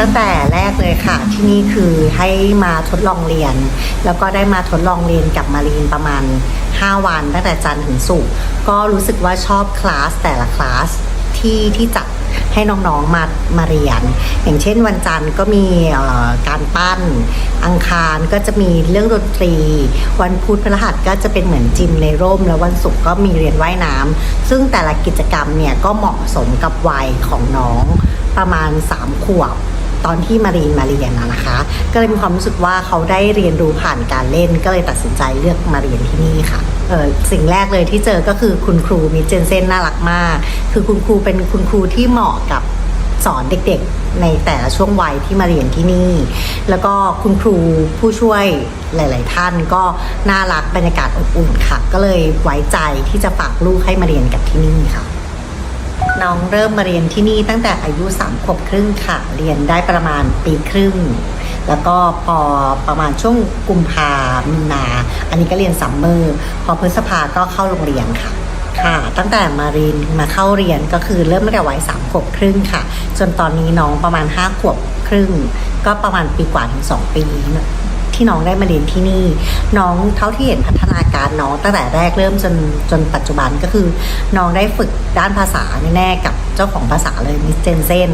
ตั้งแต่แรกเลยค่ะ ที่นี่คือให้มาทดลองเรียน แล้วก็ได้มาทดลองเรียนกับมารีนประมาณ 5 วันตั้งแต่จันทร์ถึงศุกร์ก็รู้สึกว่าชอบคลาสแต่ละคลาสที่ที่จัดให้น้องๆมามาเรียน อย่างเช่นวันจันทร์ก็มีการปั้น อังคารก็จะมีเรื่องดนตรี วันพุธพฤหัสก็จะเป็นเหมือนจิมในร่ม แล้ววันศุกร์ก็มีเรียนว่ายน้ำซึ่งแต่ละกิจกรรมเนี่ยก็เหมาะสมกับวัยของน้องประมาณ 3 ขวบ ตอนที่มารีนมาเรียนนะคะ ก็เลยมีความรู้สึกว่าเขาได้เรียนรู้ผ่านการเล่น ก็เลยตัดสินใจเลือกมาเรียนที่นี่ค่ะเออสิ่งแรกเลยที่เจอก็คือคุณครูมิเจนเซนน่ารักมาก คือคุณครูเป็นคุณครูที่เหมาะกับสอนเด็กๆ ในแต่ละช่วงวัยที่มาเรียนที่นี่ แล้วก็คุณครูผู้ช่วยหลาย ๆ ท่านก็น่ารักบรรยากาศอบอุ่นค่ะ ก็เลยไว้ใจที่จะฝากลูกให้มาเรียนกับที่นี่ค่ะ น้องเริ่มมาเรียนที่นี่ตั้งแต่อายุ3ขวบครึ่งค่ะ เรียนได้ประมาณปีครึ่ง แล้วก็พอประมาณช่วงกุมภามีนา อันนี้ก็เรียนซัมเมอร์ พอพฤษภาก็เข้าโรงเรียนค่ะค่ะ ตั้งแต่มาเรียนมาเข้าเรียนก็คือเริ่มตั้งแต่วัยสามขวบครึ่งค่ะ จนตอนนี้น้องประมาณห้าขวบครึ่ง ก็ประมาณปีกว่าถึงสองปีนะ ที่น้องได้มาเรียนที่นี่ น้องเท่าที่เห็นพัฒนาการน้องตั้งแต่แรกเริ่มจนจนปัจจุบันก็คือ น้องได้ฝึกด้านภาษาแน่ๆกับเจ้าของภาษาเลยมิสเจนเซน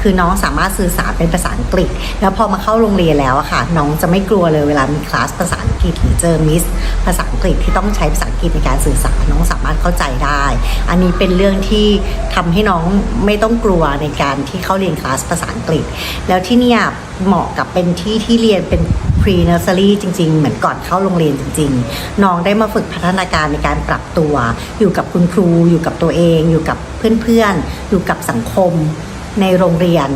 คือน้องสามารถสื่อสารเป็นภาษาอังกฤษ แล้วพอมาเข้าโรงเรียนแล้วอะค่ะ น้องจะไม่กลัวเลยเวลามีคลาสภาษาอังกฤษหรือเจอมิสภาษาอังกฤษที่ต้องใช้ภาษาอังกฤษในการสื่อสารน้องสามารถเข้าใจได้ อันนี้เป็นเรื่องที่ทำให้น้องไม่ต้องกลัวในการที่เข้าเรียนคลาสภาษาอังกฤษ แล้วที่นี่เหมาะกับเป็นที่ที่เรียนเป็น pre nursery จริง ๆ เหมือนก่อนเข้าโรงเรียนจริง ๆ น้องได้มาฝึกพัฒนาการในการปรับตัว อยู่กับคุณครู อยู่กับตัวเอง อยู่กับเพื่อนๆ อยู่กับสังคมในโรงเรียน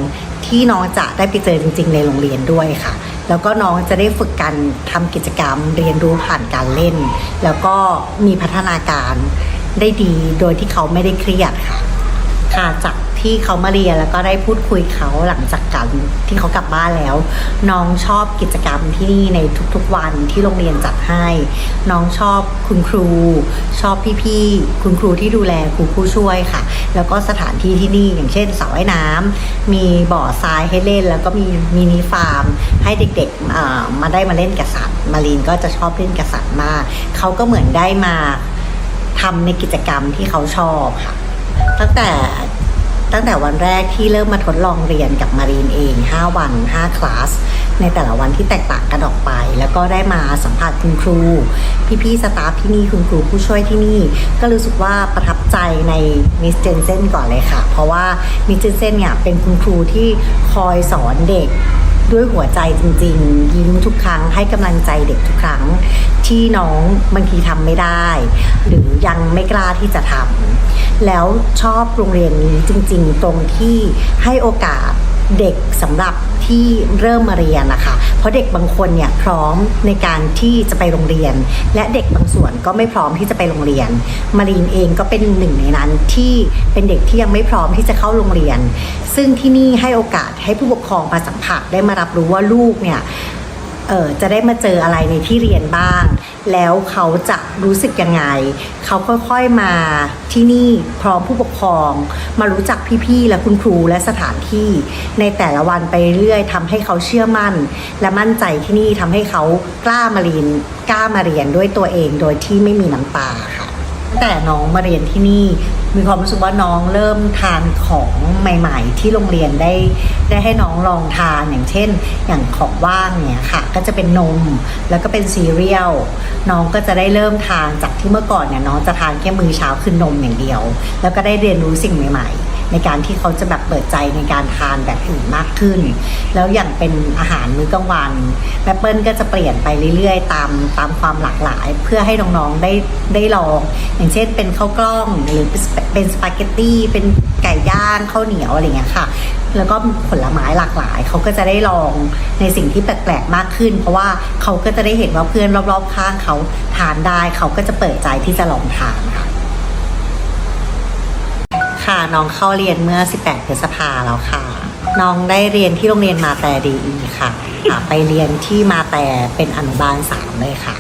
ที่น้องจะได้ไปเจอจริง ๆ ในโรงเรียนด้วยค่ะ แล้วก็น้องจะได้ฝึกการทำกิจกรรม เรียนรู้ผ่านการเล่น แล้วก็มีพัฒนาการได้ดีโดยที่เขาไม่ได้เครียดค่ะค่ะจาก ที่เขามาเรียนแล้วก็ได้พูดคุยเขาหลังจากการที่เขากลับบ้านแล้ว น้องชอบกิจกรรมที่นี่ในทุกๆวันที่โรงเรียนจัดให้ น้องชอบคุณครู ชอบพี่ๆคุณครูที่ดูแลครูผู้ช่วยค่ะ แล้วก็สถานที่ที่นี่อย่างเช่นสระว่ายน้ำมีบ่อทรายให้เล่น แล้วก็มีมินิฟาร์ม ให้เด็กๆมาได้มาเล่นกับสัตว์มารีนก็จะชอบเล่นกับสัตว์มากเขาก็เหมือนได้มาทำในกิจกรรมที่เขาชอบค่ะ ตั้งแต่ ตั้งแต่วันแรกที่เริ่มมาทดลองเรียนกับมารีนเอง 5 วัน 5 คลาส ในแต่ละวันที่แตกต่างกันออกไป แล้วก็ได้มาสัมผัสคุณครู พี่ๆสตาฟที่นี่คุณครูผู้ช่วยที่นี่ ก็รู้สึกว่าประทับใจในมิสเจนเซนก่อนเลยค่ะ เพราะว่ามิสเจนเซนเนี่ยเป็นคุณครูที่คอยสอนเด็ก ด้วยหัวใจจริง ๆ ยิ้มทุกครั้งให้กำลังใจเด็กทุกครั้ง ที่น้องบางทีทำไม่ได้ หรือยังไม่กล้าที่จะทำแล้วชอบโรงเรียนนี้จริง ๆ ตรงที่ให้โอกาสเด็กสำหรับ ที่เริ่มมาเรียนนะคะ เพราะเด็กบางคนเนี่ยพร้อมในการที่จะไปโรงเรียน และเด็กบางส่วนก็ไม่พร้อมที่จะไปโรงเรียน มารีนเองก็เป็นหนึ่งในนั้นที่เป็นเด็กที่ยังไม่พร้อมที่จะเข้าโรงเรียน ซึ่งที่นี่ให้โอกาสให้ผู้ปกครองมาสัมผัสได้มารับรู้ว่าลูกเนี่ยเออจะได้มาเจออะไรในที่เรียนบ้าง แล้วเขาจะรู้สึกยังไง เขาค่อยๆมาที่นี่พร้อมผู้ปกครอง มารู้จักพี่ๆและคุณครูและสถานที่ ในแต่ละวันไปเรื่อยๆทำให้เขาเชื่อมั่น และมั่นใจที่นี่ทำให้เขากล้ามาเรียนกล้ามาเรียนด้วยตัวเองโดยที่ไม่มีน้ำตาค่ะแต่น้องมาเรียนที่นี่ มีความรู้สึกว่าน้องเริ่มทานของใหม่ ๆ ที่โรงเรียนได้ได้ให้น้องลองทานอย่างเช่น อย่างของว่างเนี่ยค่ะ ก็จะเป็นนมแล้วก็เป็นซีเรียลน้องก็จะได้เริ่มทานจากที่เมื่อก่อนเนี่ยน้องจะทานแค่มื้อเช้าคือนมอย่างเดียว แล้วก็ได้เรียนรู้สิ่งใหม่ ๆ ในการที่เขาจะแบบเปิดใจในการทานแบบอื่นมากขึ้น แล้วอย่างเป็นอาหารมื้อกลางวันแมปเปิลก็จะเปลี่ยนไปเรื่อยๆ ตามตามความหลากหลาย เพื่อให้น้องๆได้ได้ลอง อย่างเช่นเป็นข้าวกล้องหรือเป็นสปาเกตตี้เป็นไก่ย่างข้าวเหนียวอะไรเงี้ยค่ะ แล้วก็ผลไม้หลากหลาย เขาก็จะได้ลองในสิ่งที่แปลกๆมากขึ้น เพราะว่าเขาก็จะได้เห็นว่าเพื่อนรอบๆข้างเขาทานได้ เขาก็จะเปิดใจที่จะลองทานค่ะ ค่ะ น้องเข้าเรียนเมื่อ 18 พฤษภาแล้วค่ะ น้องได้เรียนที่โรงเรียนมาแต่ดีอีค่ะ ไปเรียนที่มาแต่เป็นอนุบาลสามเลยค่ะ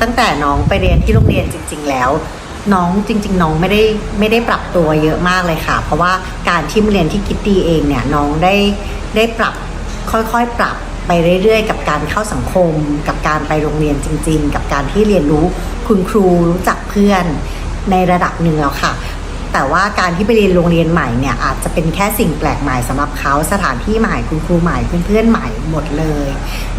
ตั้งแต่น้องไปเรียนที่โรงเรียนจริง ๆ แล้ว น้องจริง ๆ น้องไม่ได้ไม่ได้ปรับตัวเยอะมากเลยค่ะ เพราะว่าการที่มาเรียนที่คิดดีเองเนี่ยน้องได้ได้ปรับค่อยๆปรับไปเรื่อยๆ กับการเข้าสังคม กับการไปโรงเรียนจริง ๆ กับการที่เรียนรู้คุณครูรู้จักเพื่อนในระดับหนึ่งแล้วค่ะ แต่ว่าการที่ไปเรียนโรงเรียนใหม่เนี่ยอาจจะเป็นแค่สิ่งแปลกใหม่สำหรับเขาสถานที่ใหม่คุณครูใหม่เพื่อนๆใหม่หมดเลย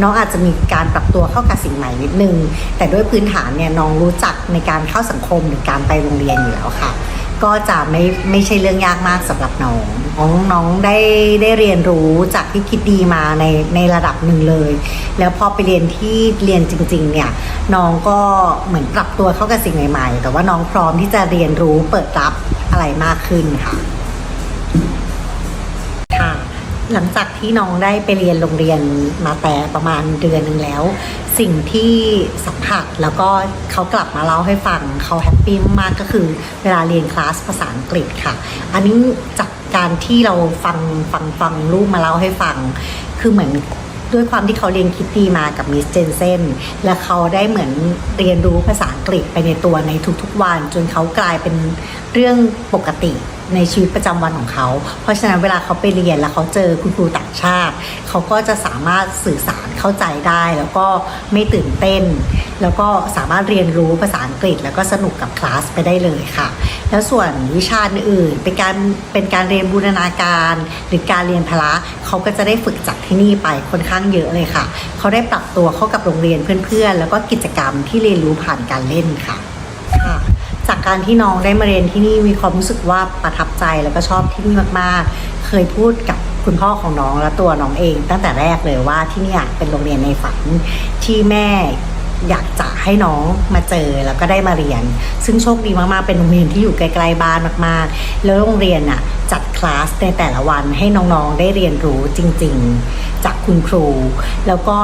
น้องอาจจะมีการปรับตัวเข้ากับสิ่งใหม่นิดนึง แต่ด้วยพื้นฐานเนี่ยน้องรู้จักในการเข้าสังคมหรือการไปโรงเรียนอยู่แล้วค่ะ ก็จะไม่ไม่ใช่เรื่องยากมากสำหรับน้องน้องน้องได้ได้เรียนรู้จากที่คิดดีมาในในระดับหนึ่งเลย แล้วพอไปเรียนที่เรียนจริง ๆ เนี่ยน้องก็เหมือนปรับตัวเข้ากับสิ่งใหม่ ๆ แต่ว่าน้องพร้อมที่จะเรียนรู้เปิดรับ อะไรมากขึ้นค่ะค่ะหลังจากที่น้องได้ไปเรียนโรงเรียนมาแต่ประมาณเดือนหนึ่งแล้ว สิ่งที่สัมผัสแล้วก็เขากลับมาเล่าให้ฟังเขาแฮปปี้มากก็คือเวลาเรียนคลาสภาษาอังกฤษค่ะ อันนี้จากการที่เราฟังฟังฟังลูกมาเล่าให้ฟัง คือเหมือน ด้วยความที่เขาเรียนคิตตีมากับมิสเจนเซนและเขาได้เหมือนเรียนรู้ภาษาอังกฤษไปในตัวในทุกๆวัน จนเขากลายเป็นเรื่องปกติ ในชีวิตประจำวันของเขา เพราะฉะนั้นเวลาเขาไปเรียนแล้วเขาเจอคุณครูต่างชาติ เขาก็จะสามารถสื่อสารเข้าใจได้ แล้วก็ไม่ตื่นเต้น แล้วก็สามารถเรียนรู้ภาษาอังกฤษ แล้วก็สนุกกับคลาสไปได้เลยค่ะ แล้วส่วนวิชาอื่นเป็นการเป็นการเรียนบูรณาการ หรือการเรียนพละเขาก็จะได้ฝึกจากที่นี่ไปค่อนข้างเยอะเลยค่ะ เขาได้ปรับตัวเข้ากับโรงเรียนเพื่อนๆ แล้วก็กิจกรรมที่เรียนรู้ผ่านการเล่นค่ะ จากการที่น้องได้มาเรียนที่นี่มีความรู้สึกว่าประทับใจแล้วก็ชอบที่นี่มากๆ เคยพูดกับคุณพ่อของน้องและตัวน้องเอง ตั้งแต่แรกเลยว่าที่นี่ยเป็นโรงเรียนในฝันที่แม่อยากจะให้น้องมาเจอแล้วก็ได้มาเรียน ซึ่งโชคดีมากๆ เป็นโรงเรียนที่อยู่ใกล้ๆบ้านมากๆ แล้วโรงเรียนน่ะจัดคลาสในแต่ละวันให้น้องๆได้เรียนรู้จริง ๆ จากคุณครู แล้วก็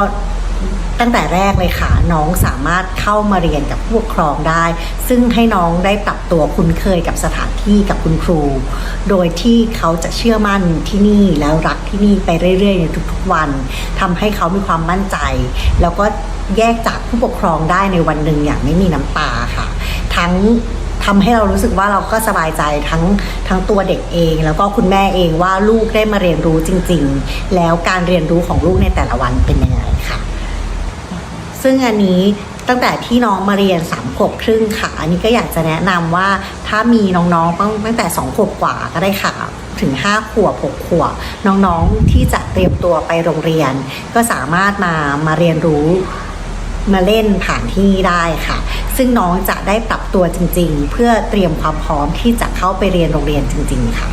ตั้งแต่แรกเลยค่ะ น้องสามารถเข้ามาเรียนกับผู้ปกครองได้ ซึ่งให้น้องได้ปรับตัวคุ้นเคยกับสถานที่กับคุณครู โดยที่เขาจะเชื่อมั่นที่นี่แล้วรักที่นี่ไปเรื่อยๆในทุกๆวันทำให้เขามีความมั่นใจ แล้วก็แยกจากผู้ปกครองได้ในวันหนึ่งอย่างไม่มีน้ำตาค่ะ ทั้งทำให้เรารู้สึกว่าเราก็สบายใจทั้งทั้งตัวเด็กเอง แล้วก็คุณแม่เองว่าลูกได้มาเรียนรู้จริง ๆ แล้วการเรียนรู้ของลูกในแต่ละวันเป็นยังไง ซึ่งอันนี้ตั้งแต่ที่น้องมาเรียนสามขวบครึ่งค่ะ อันนี้ก็อยากจะแนะนำว่าถ้ามีน้องๆตั้งตั้งแต่สองขวบกว่าก็ได้ค่ะ ถึงห้าขวบหกขวบ น้องๆที่จะเตรียมตัวไปโรงเรียน ก็สามารถมามาเรียนรู้มาเล่นผ่านที่นี่ได้ค่ะ ซึ่งน้องจะได้ปรับตัวจริง ๆ เพื่อเตรียมความพร้อมที่จะเข้าไปเรียนโรงเรียนจริง ๆ ค่ะ